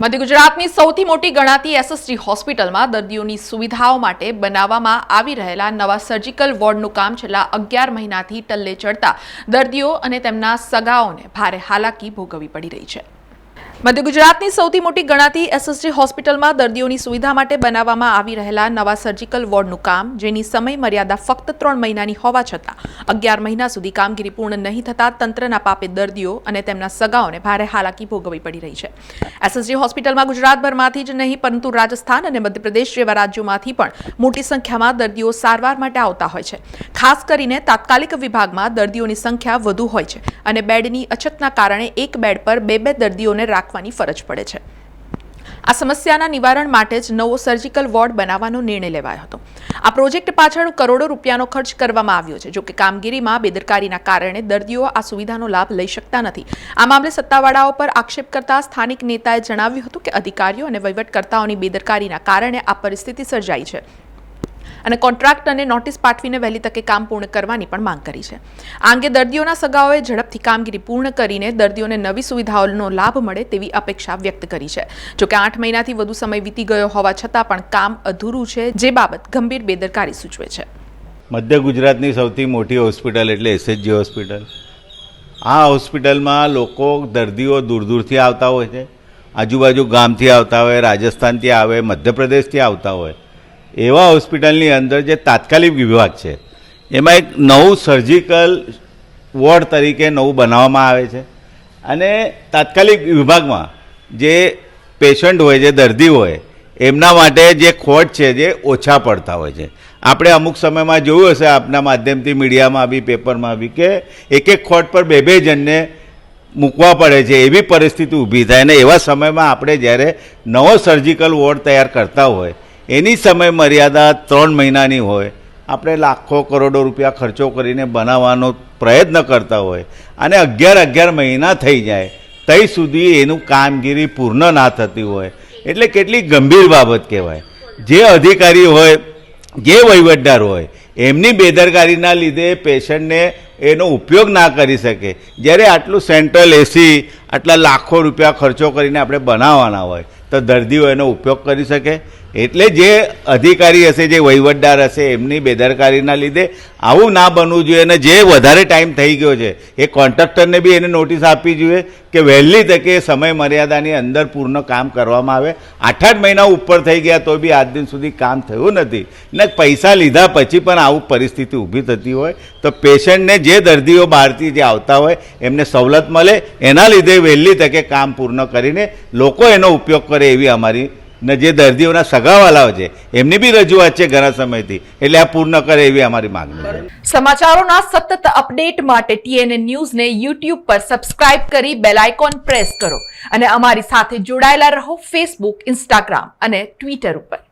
મધ્ય ગુજરાતની સૌથી મોટી ગણાતી એસએસજી હોસ્પિટલમાં દર્દીઓની સુવિધાઓ માટે બનાવવામાં આવી રહેલા નવા સર્જિકલ વોર્ડનું કામ છેલ્લા અગિયાર મહિનાથી ટલ્લે ચડતા દર્દીઓ અને તેમના સગાઓને ભારે હાલાકી ભોગવવી પડી રહી છે. મધ્ય ગુજરાતની સૌથી મોટી ગણાતી એસએસજી હોસ્પિટલમાં દર્દીઓની સુવિધા માટે બનાવવામાં આવી રહેલા નવા સર્જિકલ વોર્ડનું કામ, જેની સમય મર્યાદા ફક્ત ત્રણ મહિનાની હોવા છતાં અગિયાર મહિના સુધી કામગીરી પૂર્ણ નહીં થતાં તંત્રના પાપે દર્દીઓ અને તેમના સગાઓને ભારે હાલાકી ભોગવવી પડી રહી છે. એસએસજી હોસ્પિટલમાં ગુજરાતભરમાંથી જ નહીં, પરંતુ રાજસ્થાન અને મધ્યપ્રદેશ જેવા રાજ્યોમાંથી પણ મોટી સંખ્યામાં દર્દીઓ સારવાર માટે આવતા હોય છે. ખાસ કરીને તાત્કાલિક વિભાગમાં દર્દીઓની સંખ્યા વધુ હોય છે અને બેડની અછતના કારણે એક બેડ પર બે બે દર્દીઓને રાખવાની ફરજ પડે છે. આ સમસ્યાના નિવારણ માટે જ નવો સર્જિકલ વોર્ડ બનાવવાનો નિર્ણય લેવાયો હતો. આ પ્રોજેક્ટ પાછળ કરોડો રૂપિયાનો ખર્ચ કરવામાં આવ્યો છે જોકે કામગીરીમાં બેદરકારીના કારણે દર્દીઓ આ સુવિધાનો લાભ લઈ શકતા નથી. આ મામલે સત્તાવાળાઓ પર આક્ષેપ કરતા સ્થાનિક નેતાએ જણાવ્યું હતું કે અધિકારીઓ અને વહીવટકર્તાઓની બેદરકારીના કારણે આ પરિસ્થિતિ સર્જાઈ છે. અને કોન્ટ્રાક્ટરને નોટિસ પાઠવીને વહેલી તકે કામ પૂર્ણ કરવાની પણ માંગ કરી છે. આ અંગે દર્દીઓના સગાઓએ ઝડપથી કામગીરી પૂર્ણ કરીને દર્દીઓને નવી સુવિધાઓનો લાભ મળે તેવી અપેક્ષા વ્યક્ત કરી છે. જોકે આઠ મહિનાથી વધુ સમય વીતી ગયો હોવા છતાં પણ કામ અધૂરું છે, જે બાબત ગંભીર બેદરકારી સૂચવે છે. મધ્ય ગુજરાતની સૌથી મોટી હોસ્પિટલ એટલે એસએચજી હોસ્પિટલ. આ હોસ્પિટલમાં લોકો દર્દીઓ દૂર દૂરથી આવતા હોય છે. આજુબાજુ ગામથી આવતા હોય, રાજસ્થાનથી આવે, મધ્યપ્રદેશથી આવતા હોય. એવા હોસ્પિટલની અંદર જે તાત્કાલિક વિભાગ છે, એમાં એક નવું સર્જિકલ વોર્ડ તરીકે નવું બનાવવામાં આવે છે. અને તાત્કાલિક વિભાગમાં જે પેશન્ટ હોય, જે દર્દી હોય, એમના માટે જે ખોટ છે, જે ઓછા પડતા હોય છે. આપણે અમુક સમયમાં જોયું હશે, આપના માધ્યમથી મીડિયામાં બી પેપરમાં બી કે એક એક ખોટ પર બે બે જણને મૂકવા પડે છે, એવી પરિસ્થિતિ ઊભી થાય. અને એવા સમયમાં આપણે જ્યારે નવો સર્જિકલ વોર્ડ તૈયાર કરતા હોય એની સમય મર્યાદા ત્રણ મહિનાની હોય. આપણે લાખો કરોડો રૂપિયા ખર્ચો કરીને બનાવવાનો પ્રયત્ન કરતા હોય અને અગિયાર અગિયાર મહિના થઈ જાય, તઈ સુધી એનું કામગીરી પૂર્ણ ના થતી હોય. એટલે કેટલી ગંભીર બાબત કહેવાય. જે અધિકારી હોય, જે વહીવટદાર હોય, એમની બેદરકારીના લીધે પેશન્ટને એનો ઉપયોગ ના કરી શકે. જ્યારે આટલું સેન્ટ્રલ એસી, આટલા લાખો રૂપિયા ખર્ચો કરીને આપણે બનાવવાના હોય, તો દર્દીઓ એનો ઉપયોગ કરી શકે. એટલે જે અધિકારી હશે, જે વહીવટદાર હશે, એમની બેદરકારીના લીધે આવું ના બનવું જોઈએ અને જે વધારે ટાઈમ થઈ ગયો છે, એ કોન્ટ્રાક્ટરને બી એને નોટિસ આપવી જોઈએ કે વહેલી તકે સમય મર્યાદાની અંદર પૂર્ણ કામ કરવામાં આવે. આઠ આઠ મહિના ઉપર થઈ ગયા તો બી આજ દિન સુધી કામ થયું નથી. ને પૈસા લીધા પછી પણ આવું પરિસ્થિતિ ઊભી થતી હોય તો પેશન્ટને જે દર્દીઓ બહારથી જે આવતા હોય, એમને સવલત મળે. એના લીધે વહેલી તકે કામ પૂર્ણ કરીને લોકો એનો ઉપયોગ કરે એવી અમારી ને જે દર્દીઓના સગાવાલાઓ છે, એમની બી રજૂઆત છે ઘણા સમયથી. એટલે આ પૂર્ણ કરે એવી અમારી માંગણી સમાચારોના સતત અપડેટ માટે ટીએનએ ન્યૂઝને યુટ્યુબ પર સબસ્ક્રાઇબ કરી બેલ આઇકોન પ્રેસ કરો અને અમારી સાથે જોડાયેલા રહો ફેસબુક, ઇન્સ્ટાગ્રામ અને ટ્વિટર ઉપર.